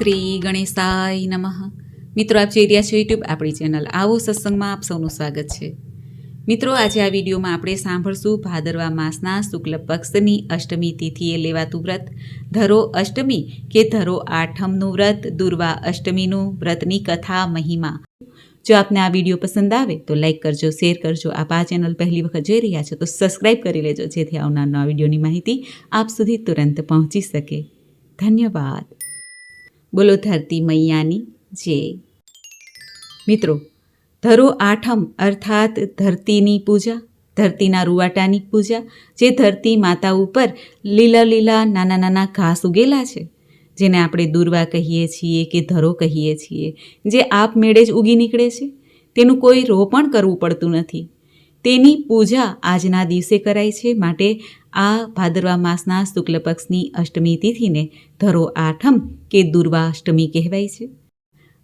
શ્રી ગણેશાય નમઃ. મિત્રો, આપ જોઈ રહ્યા છો યુટ્યુબ આપણી ચેનલ. આવો સત્સંગમાં આપ સૌનું સ્વાગત છે. મિત્રો, આજે આ વિડીયોમાં આપણે સાંભળશું ભાદરવા માસના શુક્લ પક્ષની અષ્ટમી તિથિએ લેવાતું વ્રત. ધરો અષ્ટમી કે ધરો આઠમનું વ્રત, દુર્વા અષ્ટમીનું વ્રતની કથા, મહિમા. જો આપને આ વીડિયો પસંદ આવે તો લાઈક કરજો, શેર કરજો. આપ આ ચેનલ પહેલી વખત જોઈ રહ્યા છો તો સબસ્ક્રાઈબ કરી લેજો, જેથી આવનાર નવા વિડીયોની માહિતી આપ સુધી તુરંત પહોંચી શકે. ધન્યવાદ. બોલો ધરતી મૈયાની જય મિત્રો, ધરો આઠમ અર્થાત ધરતીની પૂજા, ધરતીના રૂવાટાની પૂજા, જે ધરતી માતા ઉપર લીલા લીલા નાના નાના ઘાસ ઉગેલા છે. જેને આપણે દુર્વા કહીએ છીએ કે ધરો કહીએ છીએ, જે આપમેળે જ ઉગી નીકળે છે. તેનું કોઈ રોપણ કરવું પડતું નથી. તેની પૂજા આજના દિવસે કરાય છે માટે આ ભાદરવા માસના શુક્લ પક્ષની અષ્ટમી તિથિને ધરો આઠમ કે દુર્વાષ્ટમી કહેવાય છે.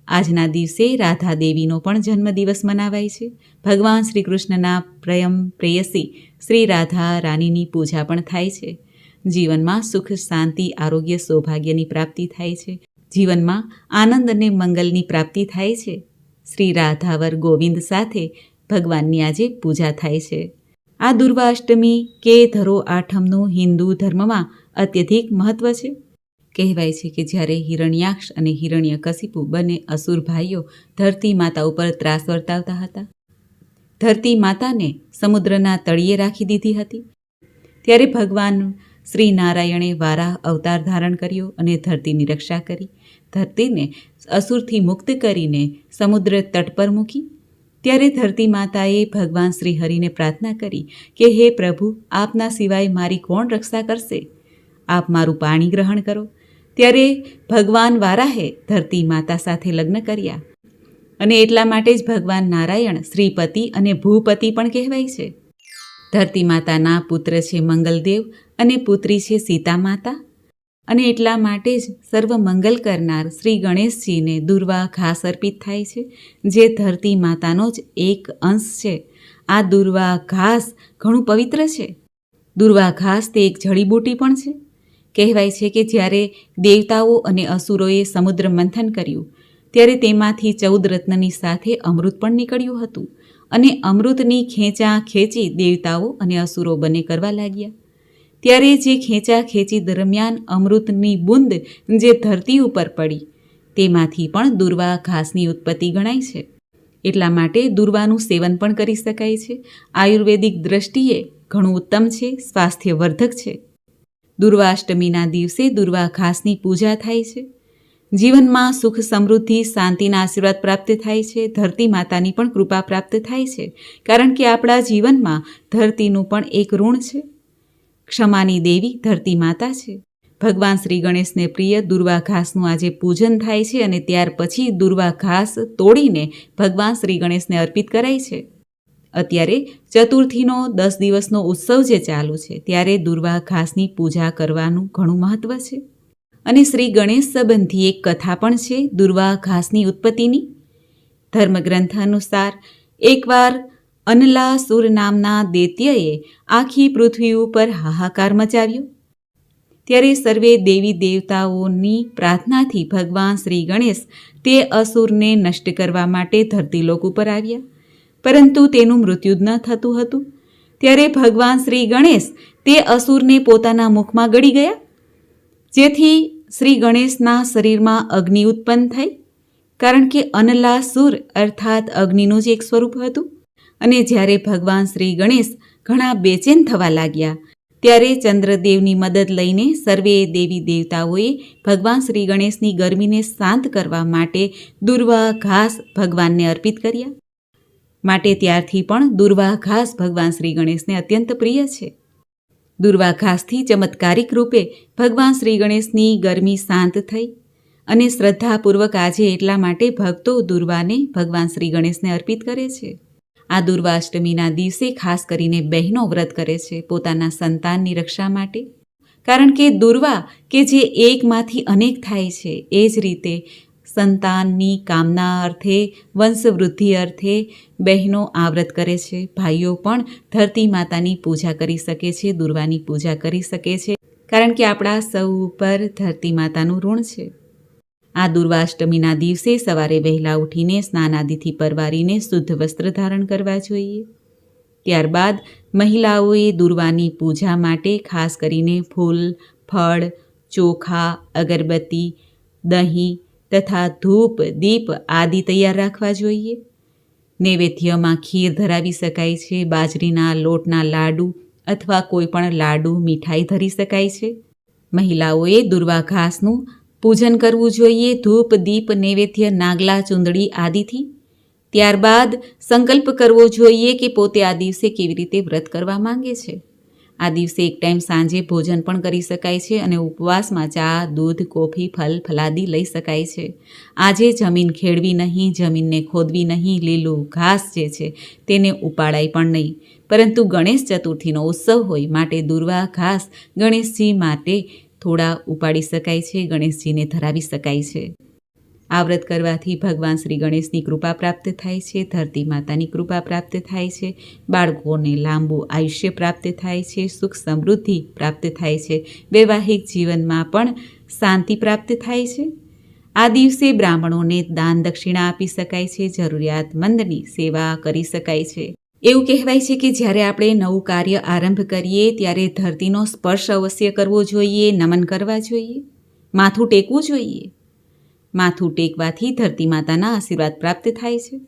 આજના દિવસે રાધા દેવીનો પણ જન્મદિવસ મનાવાય છે. ભગવાન શ્રી કૃષ્ણના પ્રયમ પ્રેયસી શ્રી રાધા રાણીની પૂજા પણ થાય છે. જીવનમાં સુખ, શાંતિ, આરોગ્ય, સૌભાગ્યની પ્રાપ્તિ થાય છે. જીવનમાં આનંદ અને મંગલની પ્રાપ્તિ થાય છે. શ્રી રાધાવર ગોવિંદ સાથે ભગવાનની આજે પૂજા થાય છે. આ દુર્વાષ્ટમી કે ધરો આઠમનું હિન્દુ ધર્મમાં અત્યધિક મહત્વ છે. કહેવાય છે કે જ્યારે હિરણ્યાક્ષ અને હિરણ્યકશિપુ બંને અસુર ભાઈઓ ધરતી માતા ઉપર ત્રાસ વર્તાવતા હતા. ધરતી માતાને સમુદ્રના તળિયે રાખી દીધી હતી. ત્યારે ભગવાન શ્રી નારાયણે વારાહ અવતાર ધારણ કર્યો અને ધરતીની રક્ષા કરી. ધરતીને અસુરથી મુક્ત કરીને સમુદ્ર તટ પર મૂકી. ત્યારે ધરતી માતાએ ભગવાન શ્રી હરિને પ્રાર્થના કરી કે, હે પ્રભુ, આપના સિવાય મારી કોણ રક્ષા કરશે? આપ મારું પાણી ગ્રહણ કરો. ત્યારે ભગવાન વારાહે ધરતી માતા સાથે લગ્ન કર્યા. અને એટલા માટે જ ભગવાન નારાયણ શ્રીપતિ અને ભૂપતિ પણ કહેવાય છે. ધરતી માતાના પુત્ર છે મંગલદેવ અને પુત્રી છે સીતા માતા. અને એટલા માટે જ સર્વ મંગલ કરનાર શ્રી ગણેશજીને દુર્વા ઘાસ અર્પિત થાય છે, જે ધરતી માતાનો જ એક અંશ છે. આ દુર્વા ઘાસ ઘણું પવિત્ર છે. દુર્વા ઘાસ તે એક જડીબૂટી પણ છે. કહેવાય છે કે જ્યારે દેવતાઓ અને અસુરોએ સમુદ્ર મંથન કર્યું, ત્યારે તેમાંથી ચૌદ રત્નની સાથે અમૃત પણ નીકળ્યું હતું અને અમૃતની ખેંચા ખેંચી દેવતાઓ અને અસુરો બંને કરવા લાગ્યા. ત્યારે જે ખેંચા ખેંચી દરમિયાન અમૃતની બુંદ જે ધરતી ઉપર પડી, તેમાંથી પણ દુર્વા ઘાસની ઉત્પત્તિ ગણાય છે. એટલા માટે દુર્વાનું સેવન પણ કરી શકાય છે. આયુર્વેદિક દ્રષ્ટિએ ઘણું ઉત્તમ છે, સ્વાસ્થ્યવર્ધક છે. દુર્વાષ્ટમીના દિવસે દુર્વા ઘાસની પૂજા થાય છે. જીવનમાં સુખ સમૃદ્ધિ, શાંતિના આશીર્વાદ પ્રાપ્ત થાય છે. ધરતી માતાની પણ કૃપા પ્રાપ્ત થાય છે. કારણ કે આપણા જીવનમાં ધરતીનું પણ એક ઋણ છે. ક્ષમાની દેવી ધરતી માતા છે. ભગવાન શ્રી ગણેશને પ્રિય દુર્વા ઘાસનું આજે પૂજન થાય છે અને ત્યાર પછી દુર્વા ઘાસ તોડીને ભગવાન શ્રી ગણેશને અર્પિત કરાય છે. અત્યારે ચતુર્થીનો દસ દિવસનો ઉત્સવ જે ચાલુ છે, ત્યારે દુર્વા ઘાસની પૂજા કરવાનું ઘણું મહત્ત્વ છે. અને શ્રી ગણેશ સંબંધી એક કથા પણ છે, દુર્વા ઘાસની ઉત્પત્તિની. ધર્મગ્રંથ અનુસાર, એકવાર અનલાસુર નામના દૈત્યએ આખી પૃથ્વી ઉપર હાહાકાર મચાવ્યો. ત્યારે સર્વે દેવી દેવતાઓની પ્રાર્થનાથી ભગવાન શ્રી ગણેશ તે અસુરને નષ્ટ કરવા માટે ધરતીલોક ઉપર આવ્યા. પરંતુ તેનું મૃત્યુ જ ન થતું હતું. ત્યારે ભગવાન શ્રી ગણેશ તે અસુરને પોતાના મુખમાં ગળી ગયા, જેથી શ્રી ગણેશના શરીરમાં અગ્નિ ઉત્પન્ન થઈ, કારણ કે અનલાસુર અર્થાત અગ્નિનું જ એક સ્વરૂપ હતું. અને જ્યારે ભગવાન શ્રી ગણેશ ઘણા બેચેન થવા લાગ્યા, ત્યારે ચંદ્રદેવની મદદ લઈને સર્વે દેવી દેવતાઓએ ભગવાન શ્રી ગણેશની ગરમીને શાંત કરવા માટે દુર્વા ઘાસ ભગવાનને અર્પિત કર્યા. માટે ત્યારથી પણ દુર્વા ઘાસ ભગવાન શ્રી ગણેશને અત્યંત પ્રિય છે. દુર્વા ઘાસથી ચમત્કારિક રૂપે ભગવાન શ્રી ગણેશની ગરમી શાંત થઈ અને શ્રદ્ધાપૂર્વક આજે એટલા માટે ભક્તો દુર્વાને ભગવાન શ્રી ગણેશને અર્પિત કરે છે. આ દુર્વાષ્ટમીના દિવસે ખાસ કરીને બહેનો વ્રત કરે છે પોતાના સંતાનની રક્ષા માટે. કારણ કે દુર્વા, કે જે એકમાંથી અનેક થાય છે, એ જ રીતે સંતાનની કામના અર્થે, વંશવૃદ્ધિ અર્થે બહેનો આ વ્રત કરે છે. ભાઈઓ પણ ધરતી માતાની પૂજા કરી શકે છે, દુર્વાની પૂજા કરી શકે છે. કારણ કે આપણા સૌ ઉપર ધરતી માતાનું ઋણ છે. આ દુર્વાષ્ટમીના દિવસે સવારે વહેલા ઉઠીને સ્નાનાદિથી પરવારીને શુદ્ધ વસ્ત્ર ધારણ કરવા જોઈએ. ત્યારબાદ મહિલાઓએ દુર્વાની પૂજા માટે ખાસ કરીને ફૂલ, ફળ, ચોખા, અગરબત્તી, દહીં તથા ધૂપ, દીપ આદિ તૈયાર રાખવા જોઈએ. નૈવેદ્યમાં ખીર ધરાવી શકાય છે, બાજરીના લોટના લાડુ અથવા કોઈ પણ લાડુ મીઠાઈ ધરી શકાય છે. મહિલાઓએ દુર્વા ઘાસનું પૂજન કરવું જોઈએ, ધૂપ, દીપ, નૈવેદ્ય, નાગલા, ચૂંદડી આદિથી. ત્યારબાદ સંકલ્પ કરવો જોઈએ કે પોતે આ દિવસે કેવી રીતે વ્રત કરવા માંગે છે. આ દિવસે એક ટાઈમ સાંજે ભોજન પણ કરી શકાય છે અને ઉપવાસમાં ચા, દૂધ, કોફી, ફલ, ફલાદી લઈ શકાય છે. આજે જમીન ખેડવી નહીં, જમીનને ખોદવી નહીં, લીલું ઘાસ જે છે તેને ઉપાડાય પણ નહીં. પરંતુ ગણેશ ચતુર્થીનો ઉત્સવ હોય માટે દુર્વા ઘાસ ગણેશજી માટે થોડા ઉપાડી શકાય છે, ગણેશજીને ધરાવી શકાય છે. આ વ્રત કરવાથી ભગવાન શ્રી ગણેશની કૃપા પ્રાપ્ત થાય છે, ધરતી માતાની કૃપા પ્રાપ્ત થાય છે, બાળકોને લાંબુ આયુષ્ય પ્રાપ્ત થાય છે, સુખ સમૃદ્ધિ પ્રાપ્ત થાય છે, વૈવાહિક જીવનમાં પણ શાંતિ પ્રાપ્ત થાય છે. આ દિવસે બ્રાહ્મણોને દાન દક્ષિણા આપી શકાય છે, જરૂરિયાતમંદની સેવા કરી શકાય છે. એવું કહેવાય છે કે જ્યારે આપણે નવું કાર્ય આરંભ કરીએ, ત્યારે ધરતીનો સ્પર્શ અવશ્ય કરવો જોઈએ, નમન કરવા જોઈએ, માથું ટેકવું જોઈએ. માથું ટેકવાથી ધરતી માતાના આશીર્વાદ પ્રાપ્ત થાય છે.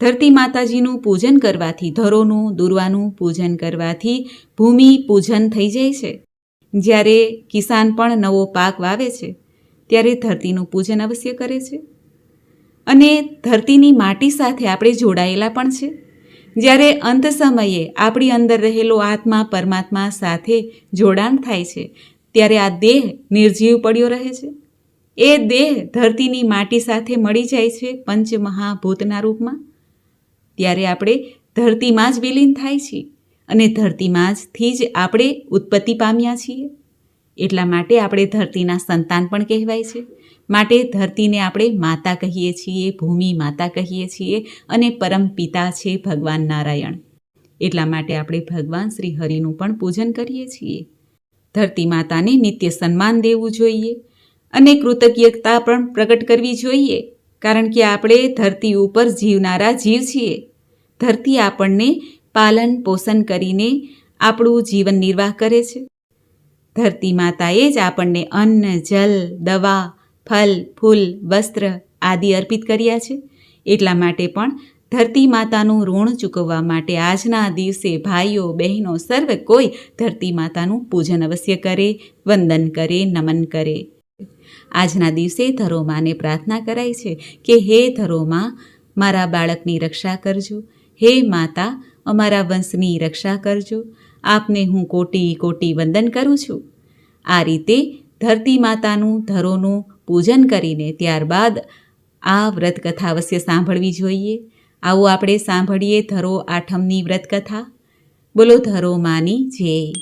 ધરતી માતાજીનું પૂજન કરવાથી, ધરોનું, દુર્વાનું પૂજન કરવાથી ભૂમિ પૂજન થઈ જાય છે. જ્યારે કિસાન પણ નવો પાક વાવે છે, ત્યારે ધરતીનું પૂજન અવશ્ય કરે છે. અને ધરતીની માટી સાથે આપણે જોડાયેલા પણ છે. જ્યારે અંત સમયે આપણી અંદર રહેલો આત્મા પરમાત્મા સાથે જોડાણ થાય છે, ત્યારે આ દેહ નિર્જીવ પડ્યો રહે છે. એ દેહ ધરતીની માટી સાથે મળી જાય છે પંચમહાભૂતના રૂપમાં. ત્યારે આપણે ધરતીમાં જ વિલીન થાય છીએ અને ધરતીમાં જથી જ આપણે ઉત્પત્તિ પામ્યા છીએ. એટલા માટે આપણે ધરતીના સંતાન પણ કહેવાય છે. માટે ધરતીને આપણે માતા કહીએ છીએ, ભૂમિ માતા કહીએ છીએ અને પરમ પિતા છે ભગવાન નારાયણ. એટલા માટે આપણે ભગવાન શ્રી હરિનું પણ પૂજન કરીએ છીએ. ધરતી માતાને નિત્ય સન્માન દેવું જોઈએ. અને કૃતજ્ઞતા પણ પ્રગટ કરવી જોઈએ, કારણ કે આપણે ધરતી ઉપર જીવનારા જીવ છીએ. ધરતી આપણને પાલન પોષણ કરીને આપણું જીવન નિર્વાહ કરે છે. ધરતી માતાએ જ આપણને અન્ન, જલ, દવા, ફલ, ફૂલ, વસ્ત્ર આદિ અર્પિત કર્યા છે. એટલા માટે પણ ધરતી માતાનું ઋણ ચૂકવવા માટે આજના દિવસે ભાઈઓ, બહેનો, સર્વ કોઈ ધરતી માતાનું પૂજન અવશ્ય કરે, વંદન કરે, નમન કરે. આજના દિવસે ધરોમાને પ્રાર્થના કરાય છે કે હે ધરોમા, મારા બાળકની રક્ષા કરજો. હે માતા, અમારા વંશની રક્ષા કરજો. આપને હું કોટી કોટી વંદન કરું છું. આ રીતે ધરતી માતાનું ધરોનું પૂજન કરીને ત્યારબાદ આ વ્રતકથા અવશ્ય સાંભળવી જોઈએ. આવો આપણે સાંભળીએ ધરો આઠમની વ્રતકથા. બોલો ધરો માની જે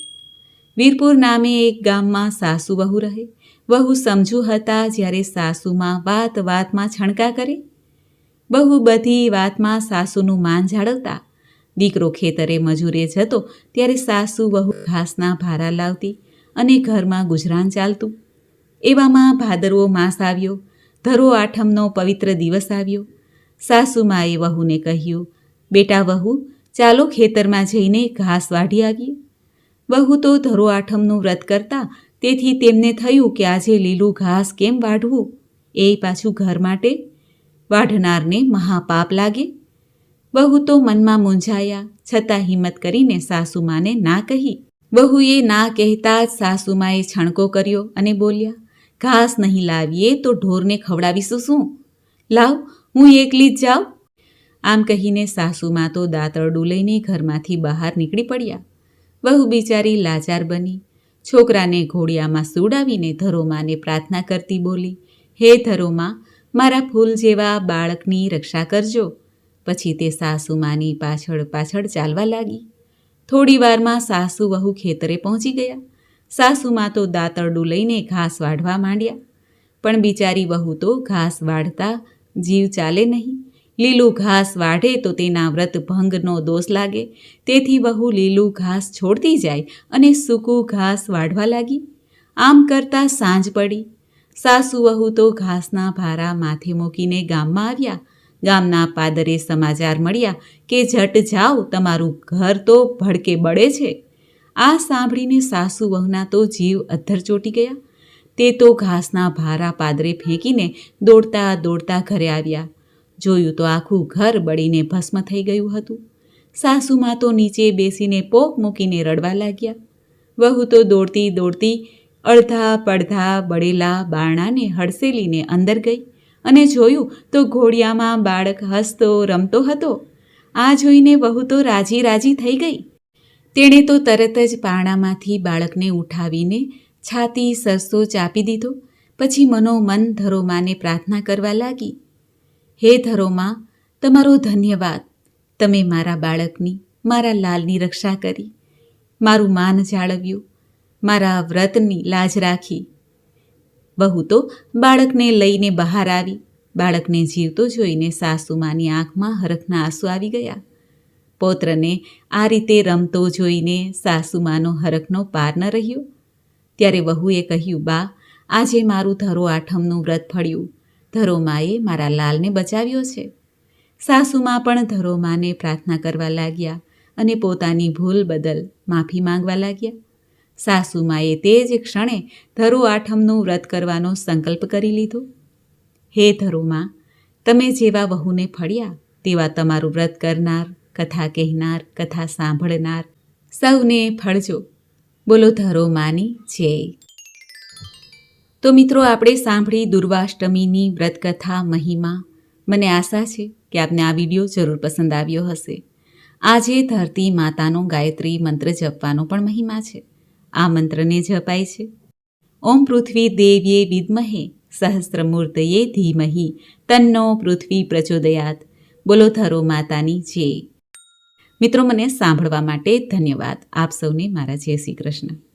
વીરપુર નામે એક ગામમાં સાસુ વહુ રહે. વહુ સમજુ હતા જ્યારે સાસુમાં વાત વાતમાં છણકા કરે. બહુ બધી વાતમાં સાસુનું માન જાળવતા. દીકરો ખેતરે મજૂરે જતો ત્યારે સાસુ વહુ ઘાસના ભારા લાવતી અને ઘરમાં ગુજરાન ચાલતું. એવામાં ભાદરવો માસ આવ્યો, ધરો આઠમનો પવિત્ર દિવસ આવ્યો. સાસુમાએ વહુને કહ્યું, બેટા વહુ, ચાલો ખેતરમાં જઈને ઘાસ વાઢી આવીએ. વહુ તો ધરો આઠમનું વ્રત કરતા તેથી તેમને થયું કે આજે લીલું ઘાસ કેમ વાઢવું? એ પાછું ઘર માટે? વાઢનારને મહાપાપ લાગે? બહુ તો મનમાં મૂંઝાયા, છતાં હિંમત કરીને સાસુમાને ના કહી. બહુએ ના કહેતા જ સાસુમાએ છણકો કર્યો અને બોલ્યા, ઘાસ નહીં લાવીએ તો ઢોરને ખવડાવીશું શું? લાવ, હું એકલી જ જાઉં. આમ કહીને સાસુમાં તો દાંતરડું લઈને ઘરમાંથી બહાર નીકળી પડ્યા. બહુ બિચારી લાચાર બની. છોકરાને ઘોડિયામાં સુડાવીને ધરોમાને પ્રાર્થના કરતી બોલી, હે ધરોમા, મારા ફૂલ જેવા બાળકની રક્ષા કરજો. પછી તે સાસુમાની પાછળ પાછળ ચાલવા લાગી. થોડી વારમાં સાસુ વહુ ખેતરે પહોંચી ગયા. સાસુમાં તો દાંતરડું લઈને ઘાસ વાઢવા માંડ્યા. પણ બિચારી વહુ તો ઘાસ વાઢતા જીવ ચાલે નહીં. લીલું ઘાસ વાઢે તો તેના વ્રત ભંગનો દોષ લાગે. તેથી વહુ લીલું ઘાસ છોડતી જાય અને સૂકું ઘાસ વાઢવા લાગી. આમ કરતાં સાંજ પડી. સાસુ વહુ તો ઘાસના ભારા માથે મૂકીને ગામમાં આવ્યા. ગામના પાદરે સમાચાર મળ્યા કે, જટ જાઓ, તમારું ઘર તો ભડકે બળે છે. આ સાંભળીને સાસુ વહુના તો જીવ અધ્ધર ચોટી ગયા. તે તો ઘાસના ભારા પાદરે ફેંકીને દોડતા દોડતા ઘરે આવ્યા. જોયું તો આખું ઘર બળીને ભસ્મ થઈ ગયું હતું. સાસુમાં તો નીચે બેસીને પોક મૂકીને રડવા લાગ્યા. વહુ તો દોડતી દોડતી અડધા પડધા બળેલા બારણાને હડસેલીને અંદર ગઈ અને જોયું તો ઘોડિયામાં બાળક હસતો રમતો હતો. આ જોઈને વહુ તો રાજી રાજી થઈ ગઈ. તેણે તો તરત જ પારણામાંથી બાળકને ઉઠાવીને છાતી સરસો ચાપી દીધો. પછી મનોમન ધરોમાને પ્રાર્થના કરવા લાગી. હે ધરોમાં, તમારો ધન્યવાદ. તમે મારા બાળકની, મારા લાલની રક્ષા કરી. મારું માન જાળવ્યું. મારા વ્રતની લાજ રાખી. બહુ તો બાળકને લઈને બહાર આવી. બાળકને જીવતો જોઈને સાસુમાની આંખમાં હરખના આંસુ આવી ગયા. પૌત્રને આ રીતે રમતો જોઈને સાસુમાનો હરખનો પાર ન રહ્યો. ત્યારે વહુએ કહ્યું, બા, આજે મારું ધરો આઠમનું વ્રત ફળ્યું. ધરોમાએ મારા લાલને બચાવ્યો છે. સાસુમાં પણ ધરોમાને પ્રાર્થના કરવા લાગ્યા અને પોતાની ભૂલ બદલ માફી માંગવા લાગ્યા. સાસુમાએ તે જ ક્ષણે ધરો આઠમનું વ્રત કરવાનો સંકલ્પ કરી લીધો. હે ધરોમા, તમે જેવા વહુને ફળ્યા, તેવા તમારું વ્રત કરનાર, કથા કહેનાર, કથા સાંભળનાર, સૌને ફળજો. બોલો ધરોમાની જય. તો મિત્રો, આપણે સાંભળી દુર્વાષ્ટમીની વ્રતકથા, મહિમા. મને આશા છે કે આપને આ વીડિયો જરૂર પસંદ આવ્યો હશે. આજે ધરતી માતાનો ગાયત્રી મંત્ર જપવાનો પણ મહિમા છે. આ મંત્રને જપાય છે. ઓમ પૃથ્વી દેવ્યે વિદ્મહે સહસ્ત્રમૂર્તયે ધીમહી તન્નો પૃથ્વી પ્રચોદયાત. બોલો ધરો માતાની જય. મિત્રો, મને સાંભળવા માટે ધન્યવાદ. આપ સૌને મારા જય શ્રી કૃષ્ણ.